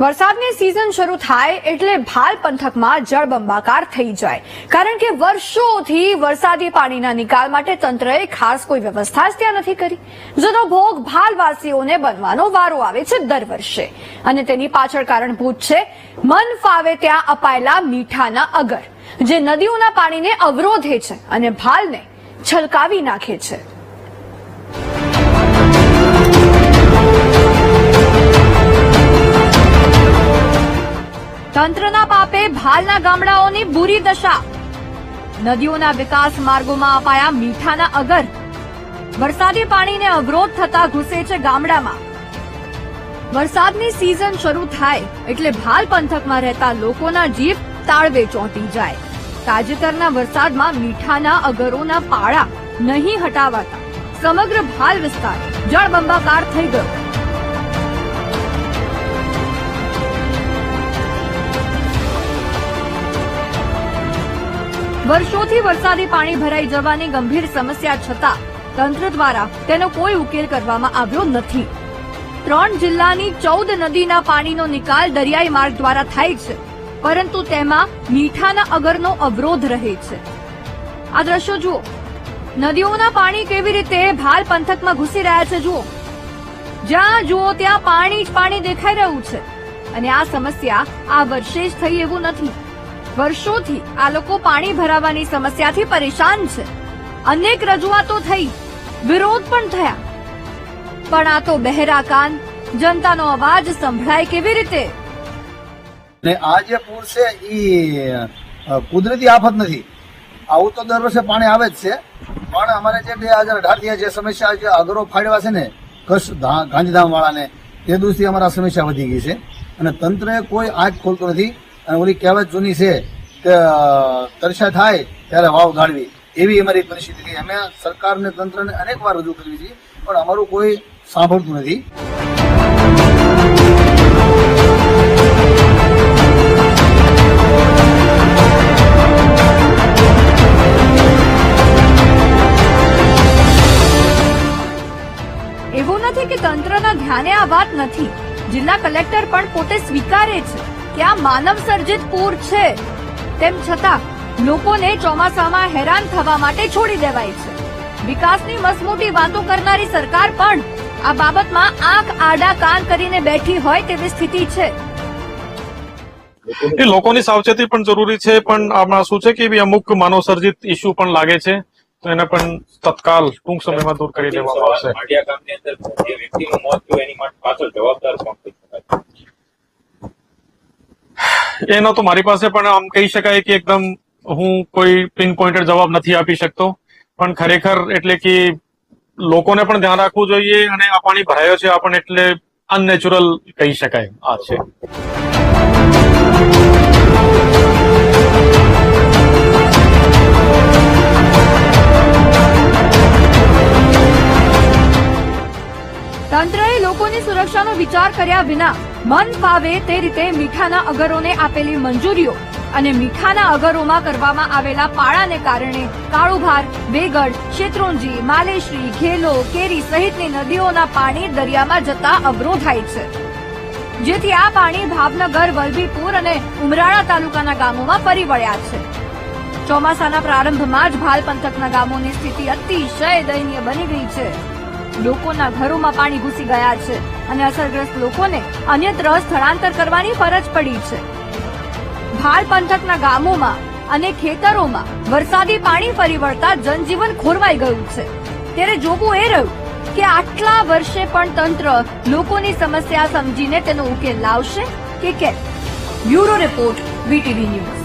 વરસાદની સિઝન શરૂ થાય એટલે ભાલ પંથકમાં જળબંબાકાર થઈ જાય. કારણ કે વર્ષોથી વરસાદી પાણીના નિકાલ માટે તંત્રએ ખાસ કોઈ વ્યવસ્થા જ ત્યાં નથી કરી. જેનો ભોગ ભાલવાસીઓને બનવાનો વારો આવે છે દર વર્ષે. અને તેની પાછળ કારણભૂત છે, મન ફાવે ત્યાં અપાયેલા મીઠાના અગર, જે નદીઓના પાણીને અવરોધે છે અને ભાલને છલકાવી નાખે છે. તંત્રના પાપે ભાલના ગામડાઓની બુરી દશા. નદીઓના વિકાસ માર્ગોમાં અપાયા મીઠાના અગર. વરસાદી પાણીને અવરોધ થતા ઘૂસે છે ગામડામાં. વરસાદની સિઝન શરૂ થાય એટલે ભાલ પંથકમાં રહેતા લોકોના જીવ તાળવે ચોંટી જાય. તાજેતરના વરસાદમાં મીઠાના અગરોના પાળા નહીં હટાવાતા. સમગ્ર ભાલ વિસ્તાર જળબંબાકાર થઈ ગયો. વર્ષોથી વરસાદી પાણી ભરાઈ જવાની ગંભીર સમસ્યા છતાં તંત્ર દ્વારા તેનો કોઈ ઉકેલ કરવામાં આવ્યો નથી. ત્રણ જિલ્લાની ચૌદ નદીના પાણીનો નિકાલ દરિયાઈ માર્ગ દ્વારા થાય છે, પરંતુ તેમાં મીઠાના અગરનો અવરોધ રહે છે. આ દ્રશ્યો જુઓ. નદીઓના પાણી કેવી રીતે ભાલ પંથકમાં ઘૂસી રહ્યા છે, જુઓ. જ્યાં જુઓ, ત્યાં પાણી જ પાણી દેખાઈ રહ્યું છે. અને આ સમસ્યા આ વર્ષે જ થઈ એવું નથી. વર્ષોથી આ લોકો પાણી ભરાવાની સમસ્યાથી પરેશાન છે. અનેક રજૂઆતો થઈ, વિરોધ પણ થયા. પણ આ તો બહેરા કાન જનતાનો અવાજ સંભળાય કેવી રીતે? ને આ જે પૂર છે એ કુદરતી આફત નથી. આવું તો દર વર્ષે પાણી આવે જ છે. પણ અમારે જે બે હજાર અઢાર જે સમસ્યા જે અગરો ફાડવા છે ને, કચ્છ ગાંધીધામ વાળાને તે દિવસથી અમારા સમસ્યા વધી ગઈ છે. અને તંત્રએ કોઈ આંખ ખોલતું નથી. અને ઓલી કહેવત જૂની છે કે તરસા થાય ત્યારે વાવ ગાળવી. એવી અમારી પરિસ્થિતિ થઈ અમે સરકારને, તંત્રને અનેક વાર રજૂ કરવી છે, પણ અમારું કોઈ સાંભળતું નથી. એવું નથી કે તંત્રના ધ્યાને આ વાત નથી. જિલ્લા કલેક્ટર પણ પોતે સ્વીકારે છે. કે આ માનવ સર્જિત પૂર છે. તેમ છતાં લોકોને ચોમાસામાં હેરાન થવા માટે છોડી દેવાય છે. વિકાસની મસમોટી વાતો કરનારી સરકાર પણ આ બાબતમાં આંખ આડા કાન કરીને બેઠી હોય તેવી સ્થિતિ છે. એ લોકોની સાવચેતી પણ જરૂરી છે પણ આમાં શું છે કે બી અમુક માનવ સર્જિત ઇસ્યુ પણ લાગે છે તો એને પણ તત્કાલ ટૂંક સમયમાં દૂર કરી દેવામાં આવશે માળિયા ગામની અંદર જે વ્યક્તિનું મોત થયું એની તો મારી પાસે પણ આમ કહી શકાય કે એકદમ હું કોઈ પિન પોઈન્ટેડ જવાબ નથી આપી શકતો. પણ ખરેખર એટલે કે લોકોને પણ ધ્યાન રાખવું જોઈએ અને આ પાણી ભરાયો છે પણ એટલે અનનેચરલ કહી શકાય. આ છે. તંત્રએ લોકોની સુરક્ષાનો વિચાર કર્યા વિના મન ફાવે તે રીતે મીઠાના અગરોને આપેલી મંજૂરીઓ અને મીઠાના અગરોમાં કરવામાં આવેલા પાળાને કારણે કાળુભાર વેગડ શેત્રુંજી, માલેશ્રી, ઘેલો, કેરી સહિતની નદીઓના પાણી દરિયામાં જતા અવરોધાય છે. જેથી આ પાણી ભાવનગર, વલભીપુર અને ઉમરાળા તાલુકાના ગામોમાં ફરી વળ્યા છે. ચોમાસાના પ્રારંભમાં જ ભાલ પંથકના ગામોની સ્થિતિ અતિશય દયનીય બની ગઈ છે. લોકોના ઘરોમાં પાણી ઘૂસી ગયા છે. અને અસરગ્રસ્ત લોકોને અન્યત્ર સ્થળાંતર કરવાની ફરજ પડી છે. ભાલ પંથકના ગામોમાં અને ખેતરોમાં વરસાદી પાણી ફરી વળતા જનજીવન ખોરવાઈ ગયું છે. ત્યારે જોવું એ રહ્યું કે આટલા વર્ષે પણ તંત્ર લોકોની સમસ્યા સમજીને તેનો ઉકેલ લાવશે કે કેમ? Bureau report, VTV news.